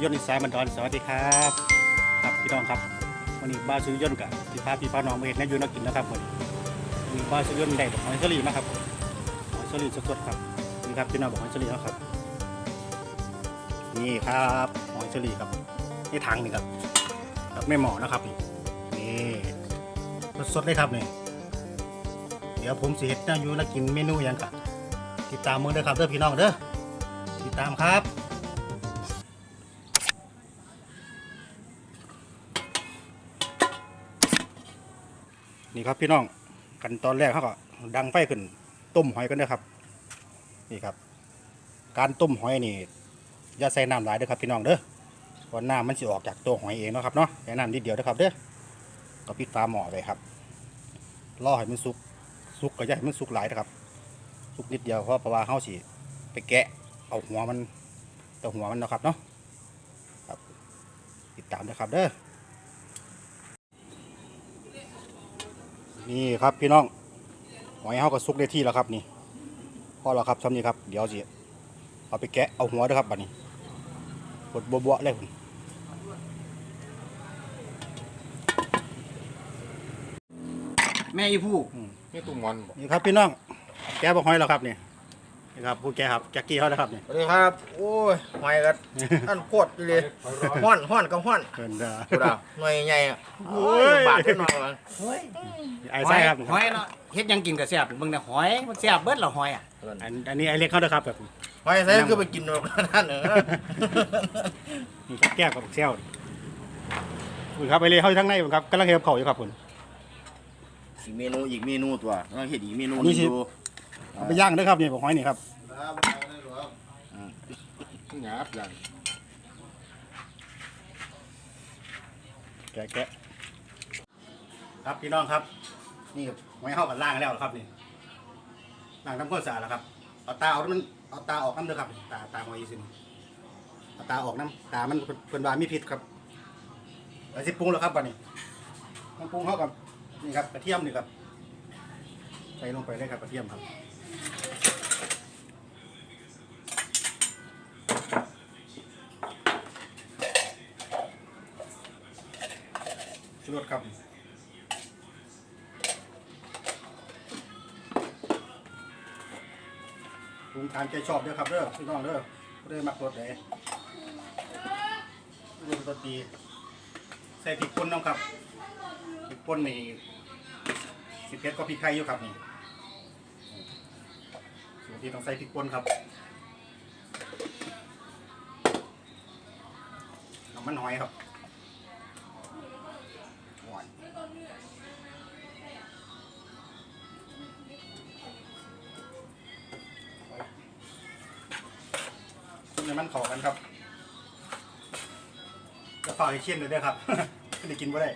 สายมันดอนสวัสดีครับ ครับพี่น้องครับวันนี้บ้านซื้อยนต์กับพี่พาพี่พาน้องมาเห็นนวอยูนักกินนะครับวันนี้บ้านซื้อยนต์ได้บอกหอยสลีนะครับหอยสลีสดๆครับนี่ครับพี่น้องบอกหอยสลีนะครับ นี่ครับหอยสลีครับนี่ถังนี่ครับกับแม่หมอนะครับนี่นี่สดๆเลยครับนี่เดี๋ยวผมสิเห็ดนวอยูนักกินเมนูยังกับติดตามมือเด้อครับเด้อพี่น้องเด้อติดตามครับ นี่ครับพี่น้องกันตอนแรกเขาก็ดังไฟขึ้น ต้มหอยกันนะครับ นี่ครับ การต้มหอยนี่อย่าใส่น้ำหลายเด้อครับพี่น้องเด้อเพราะน้ำมันสิออกจากตัวหอยเองนะครับเนาะใส่น้ำนิดเดียวเด้อครับเด้อก็ปิดฝาหม้อไว้ครับรอให้มันสุกสุกก็อย่าให้มันสุกหลายนะครับ สุกนิดเดียวเพราะเพราะว่าสิไปแกะเอาหัวมันแต่หัวมันนะครับเนาะครับติดตามนะครับเด้อ นี่ครับพี่น้องหอยเฮาก็สุกได้ที่แล้วครับนี่พอแล้วครับซ้ำนี้ครับเดี๋ยวสิเอาไปแกะเอาหัวเด้วยครับบัดนี้บดบัวๆเลยพุ่นแม่อีผู้นี่ตุ้มมันบอกนี่ครับพี่น้องแกะบ่หอยแล้วครับนี่ นี่ครับผู้แกะครับแจ็คกี้เขาแล้วครับนี่สวัสดีครับ โอ้ยหอยกันอันโคตรเลยห้อนห้อนกับห้อนเพิ่นเด้อกูดาวหน่วยใหญ่อะโอ้ยบาดขึ้นมาเลยไอ้ไส้ครับหอยเนาะเฮ็ดหยังกินก็แซ่บเบิ่งแต่หอยมันแซ่บเบิดละหอยอะอันอันนี้ไอ้เล็กเขาเด้อครับแบบหอยใส่คือไปกินแบบนั้นเหรอนี่ครับแก้วกับบักเซลคุณครับไอ้เล็กเขาอยู่ทั้งในพุ่นครับกำลังเฮ็ดกับเขาวอยู่ครับคุณอีกเมนูอีกเมนูตัวเราเห็นอีกเมนูอันนี้สิดูเอาไปย่างเด้อครับนี่บอกหอยนี่ครับ หยาบอย่าง แกะแกะครับพี่น้องครับ นี่หอยเฮากันล่างแล้วเหรอครับนี่ล่างทำความสะอาดแล้วครับเอาตาออกมันเอาตาออกน้ำเด้อครับ ตาตาหอยสิเอาตาออกน้ำตามันเพิ่นว่ามีพิษครับแล้วสิปรุงแล้วครับบัดนี้ต้องปรุงเข้ากับนี่ครับกระเทียมนี่ครับใส่ลงไปเลยครับกระเทียมครับ ชูรสครับปรุงตามใจชอบเด้อครับเด้อพี่น้องเด้อบ่ได้มักรสไหนรสรสดีใส่พริกป่นน้ำครับพริกป่นนี่สิเผ็ดก็พริกไทยอยู่ครับนี่ส่วนที่ต้องใส่พริกป่นครับน้ำมันหอยครับ มให้มันเข้ากันครับจะฝากให้เชี่ยนเลยด้อครับได้กินบ่ได้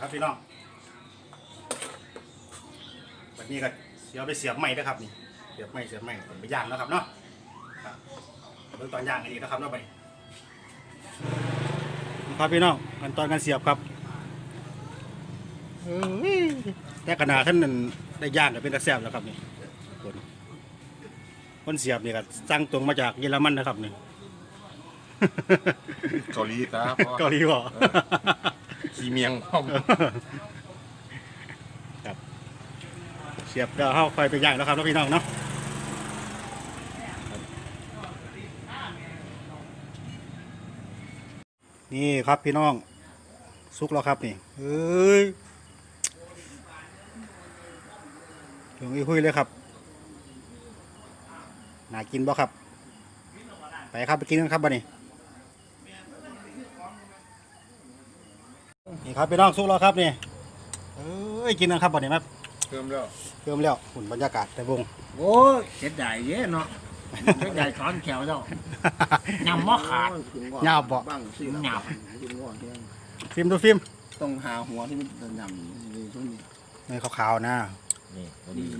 ครับพี่น้องวันนี้ก็เสียบไปเสียบใหม่นะครับนี่ เสียบใหม่เสียบใหม่ผมไปย่างแล้วครับเนาะครับเริ่มตอนย่างกันอีกนะครับเนาะไปครับพี่น้องขั้นตอนการเสียบครับ แต่ขนาดท่านนั้นได้ย่างก็เป็นตะแซ่บแล้วครับนี่คนคนเสียบนี่ก็สั่งตรงมาจากเยอรมันนะครับนี่ เกาหลีตาพ่อเกาหลีบ่ขี้เมียงพร้อมครับเสียบเดี๋ยวเข้าไฟไปย่างแล้วครับแล้วพี่น้องเนาะนี่ครับพี่น้อง สุกแล้วครับนี่เอ้ยเหลืองอุ้ยๆเลยครับน่ากินบ่ครับ ไปครับไปกินกันครับบัดนี้นี่ครับพี่น้องสุกแล้วครับนี่เอ้ยกินกันครับบัดนี้ครับเติมแล้วเริ่มแล้วหุ่นบรรยากาศแต่วง โอ้ยเสียดายเยอะเนาะเสียดายถอนแขวเจ้ายำบ่ขาดยาวบ่ บ้างสิหยาบ กินก่อนเที่ยงฟิล์มดูฟิล์มต้องหาหัวที่มันยำนี่ช่วงนี้ในขาวๆนะ นี่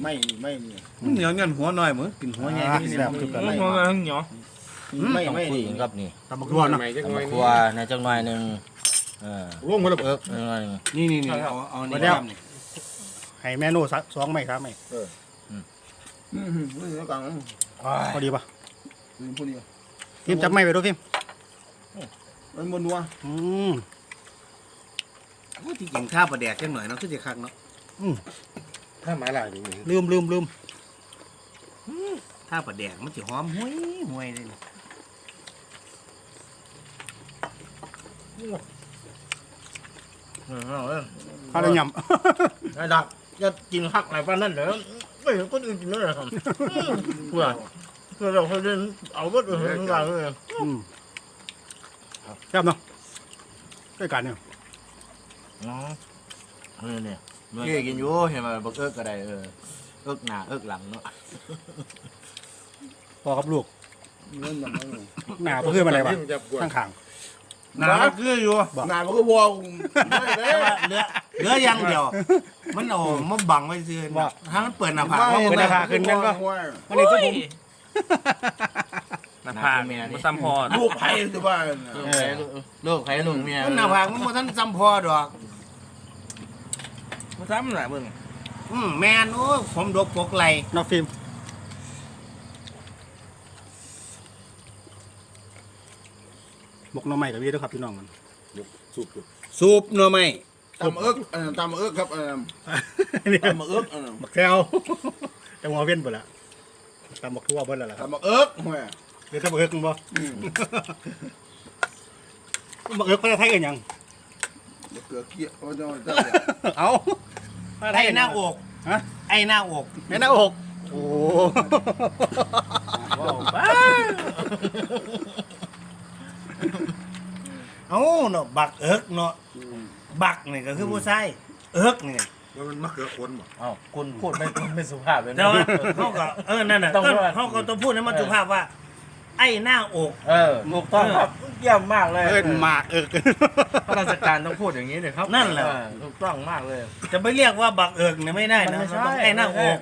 ไม่นี่ไม่นี่มันเหนียวเงินหัวหน่อยเหมือนกินหัวใหญ่อ่าที่นี่แซ่บคือกันเลยหัวเงินเหนียวไม่ต้องไม่คุยนี่กันครับนี่ตำบักทั่วเนาะใหม่จักหตำน่อบัยกนี่ครัวในจังหน่อยหนึ่งเออร่วงมาแล้วเอิกจังหน่อยหนึ่งนี่นี่นี่เอาเอามานี่แล้วทำนี่ใให้แม่โน่สักสองไม้ครับไม้อืมนี่แล้วกันพอดีปะนี่พวกนี้พิมพ์จับไม้ไปดูพิมพ์มันบนัวอืมโอ้ที่กินข้าวปลาแดกจังหน่อยเนาะคือจะคักเนาะ ถ้าหมาหลายนี่ลืมลืมลืมข้าวปลาแดกมันสิหอมห้วยห้วยเลยนี่ข้าวเลยยไอ้ดักจะกินคักอะไรปานนั้นเหรอไม่เห็นคนอื่นกินเลยเหรอครับเพื่อเพื่อเราเคยเล่นเอาวัดอื่นทั้งหลายเลยำอืมแซ่บเนาะใกล้กันเนี่ยอ๋อเออเนี่ย เกี่กินอยู่เห็นไหมบักเอิกก็ได้เออเอิกหน้าเอิกหลังเนาะพอกับลูกเงินแบบนั้นหนาเพื่อนอะไรวะจับกวนข้างขางหนามันคืออยู่หนามันก็วัวไม่ได้แต่ว่าเหลือเหลืออย่างเดียว มันโอ้มันบังไว้ซื่อนะถ้ามันเปิดหน้าผากมันเป็นได้าคากขึ้นกันปะวันนี้ทุกผมหน้าผากเมียนี่ซ้ำพอลูกไผ่หรือว่าลูกใครลูกเมียหน้าผากมันบ่ทันซ้ำพอดอก มันซ้ำหน่ะเบิ่งอืมแม่นโอ้ผมดกปกไหลนอกฟิล์มหมกหน้ำไม้กับวีด้วยครับพี่น้องมันสุกอยู่สูบหน่อไม้ตำเอิกเออตำเอิกครับเออนี่ตำเอิกเออหมักแซวแต่หัวเวียนหมดละตามหมักทั่วเบิ้ลแล้วล่ะครับตำเอิกแม่เดี๋ยวจะมาเอิกมึงบ่อืมมาเอิกภาษาไทยกันยัง เกลือเกี้ยวโอ้ยเจ้าเอาภาษาไทไอ้ยกันหยัน้างอก ฮะไอ้หน้าอกไอ้หน้าอก โอ้ว้าวบ้าเอ้าเนาะบักเอิกเนาะบักนี่ก็คือผู้ชายเอิกนี่แล้วมันมะเขือคนบ่อ้าวคุณพูดไม่ไม่สุภาพเลยแต่ว่าเขาก็เออนั่นน่ะต้องก็ว่าเขาก็ต้องพูดให้มันสุภาพว่า ไอ้หน้าอก เออถูกต้องครับเยี่ยมมากเลยเอิ้นหมากเอิกข้าราชการต้องพูดอย่างนี้เลยครับนั่นแหละ เออถูกต้องมากเลย จะไปเรียกว่าบักเอิกเนี่ยไม่ได้มันนะไม่มันใช่ ต้องไอ้หน้าอก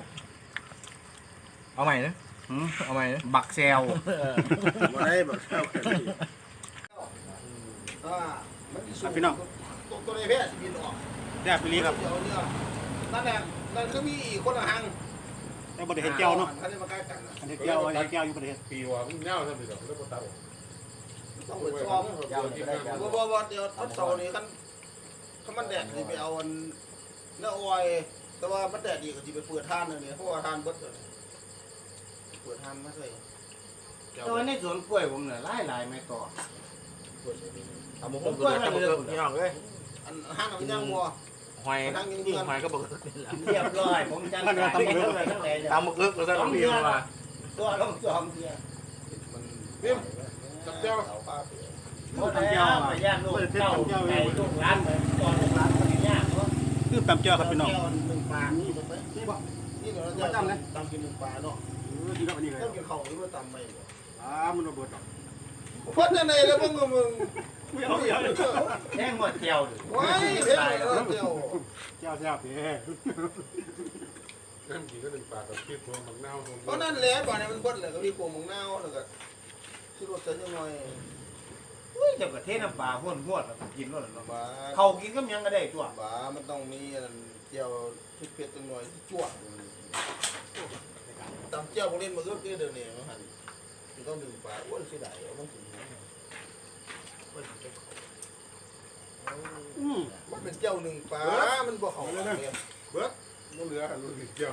เอาใหม่นะหืมเอาใหม่นะบักแซวมาได้แบบเจ้าแค่นี้อ่ามันสิสูพี่น้องตัวตัวในเพศสิบินออกแซ่บไปลีครับ เดี๋ยวเนี่ยนั่นแหละนั่นคือมีอีกคนละหังแต่ บ่ได้เห็นแก้วเนาะท่านได้มาใกล้กันนะอันนี้แก้วอันนี้แก้วอยู่ประเทศปีว่ามันเน่าซะไปดอกแล้วบ่ตัดออกต้องไปซ้อมว่าว่าว่าเดี๋ยวทดสอบนี้คันถ้ามันแดดสิไปเอาอันเนื้อออยแต่ว่ามันแดดดีก็สิไปเปิดทานเลยเนี่ยเพราะว่าทานเบิดเลยเปิดทานมาใส่แต่ว่าในสวนกล้วยผมเนี่ยหลายหลายไม่ต่อเปิดใส่นี่ทำมุกผมก็ทำมุกพี่น้องเลยอันห้างมันยังมัว หอยยิ่งหอยก็บอกเรียบร้อยผมจัดการไปทั้งเลยทั้งเลยตามมุกเอิกเราจะต้องเรียนมาตัวต้องจอมเดียวมันเพิ่มจับเจ้าเอาผ้าไปโอ้ยแล้วไปย่างลูกเต้าไก่ลูกร้านเหมือนตอนลูกร้านมันยากเนาะคือตำแก้วครับพี่น้องแก้วหนึ่งปลานี่ถูกไหมนี่บ่นี่เดี๋ยวเราจะตำเลยตำกินหนึ่งปลาเนาะเออดีครับอันนี้เลยต้องกินข้าวหรือว่าตำไม่บ่อ่ามันระเบิดดอกเพิ่นในแล้วมึงมึง เอาไม่เอาแท่งหมดเจียวดิว้ายเฮ็ดแล้วเดียวแก้วแซ่บเด้น้ำกินก็หนึ่งปากกับพริกตัวมักเน่าผมเพราะนั่นแหละบ่เนี่มันเบิดเลยก็มีโกวงมังเน่าแล้วก็สิรสเส้นยังไงอุ้ยจ้ากระเทน้ำปลาห้วนห้วนแล้วกินแล้วเนาะบ้าเขากินก็ยังก็ได้ตัวบ้ามันต้องมีเจียวพริกเผ็ดจังหน่อยจั่วตำเจียวบ่เล่นมาเอื้อเดี๋ยวนี้มันหันต้องดึงปลาอ้ยเสียดายเอามันกิน อืมมันเป็นเจ้าหนึ่งปลามันบ่เขาเลยนะเบิดบ่เหลือรุ่นเดียว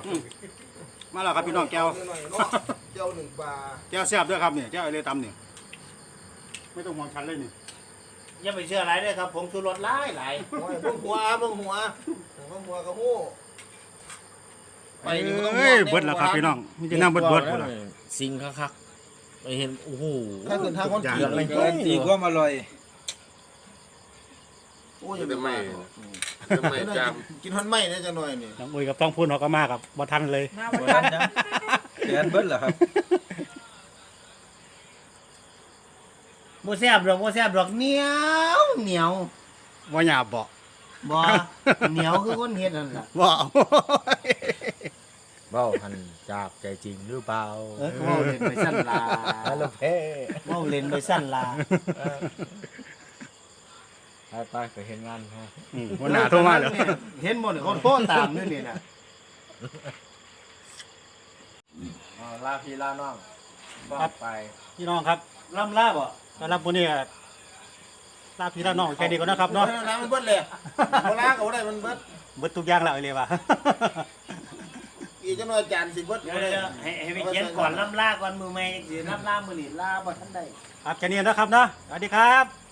มาแล้วครับพี่น้องแก้วหน่อยเนาะเจ้าหนึ่งปลาแก้วแซ่บด้วยครับเนี่ยแก้วไอเลยตำเนี่ยไม่ต้องห่วงชันเลยนี่อย่าไปเชื่ออะไรเลยครับผมชูรสหลายหลายโอ้ยเบิ่งหัวเบิ่งหัวเบิ่งหัวกระหู้ไปนี่มันต้องเอ้ยเบิดแล้วครับพี่น้องมีแต่น้ำเบิดเบิดหมดละซิงคักๆ ไปเห็นโอ้โหถ้าเกิดทางคนอย่าเกี่ยวงเลไรยก็ตีก็มาลอยโอ้ยอย่าไปจะไม่มาจะไม่จามกินฮอนไม่ได้จังหน่อยนี่น้องอุ้ยกับต้องพูดเขาก็มากครับบ่ทันเลยมาบ่ทันนะแกนเบิดเหรอครับโมแซบดอกโมแซบดอกเหนียวเหนียวว่าหยาบบ่บ่เหนียวคือคนเฮ็ดนั่นล่ะว่า เบ้าพันจากใจจริงหรือเปล่าเออเขาเอาเล่นไปสั้นลาฮัลโหลเพ่เขาเอาเล่นไปสั้นลาไปไปไปเห็นงานเขาอืมหัวหน้าโทรมาแล้วเห็นหมดเขาโทษตามนี่นี่นะอ๋อลาพี่ลาน้องก็ไปพี่น้องครับล่ำลาบ่สำหรับวันนี้ก็ลาพี่ลาน้องแค่นี้ก่อนนะครับเนาะน้ำมันเบิดเลยโบราณเขาได้มันเบิดเบิดทุกอย่างแล้วเลยว่ะ อีกจังหน่อยจานสิเบิดเดี๋ยวเดี๋ยวให้ให้ไปเขียนก่อนล่ำลาก่อนมือไม่สิล่ำลามือนี่ลาบ่ทันได้ ครับแค่นี้นะครับเนาะสวัสดีครับ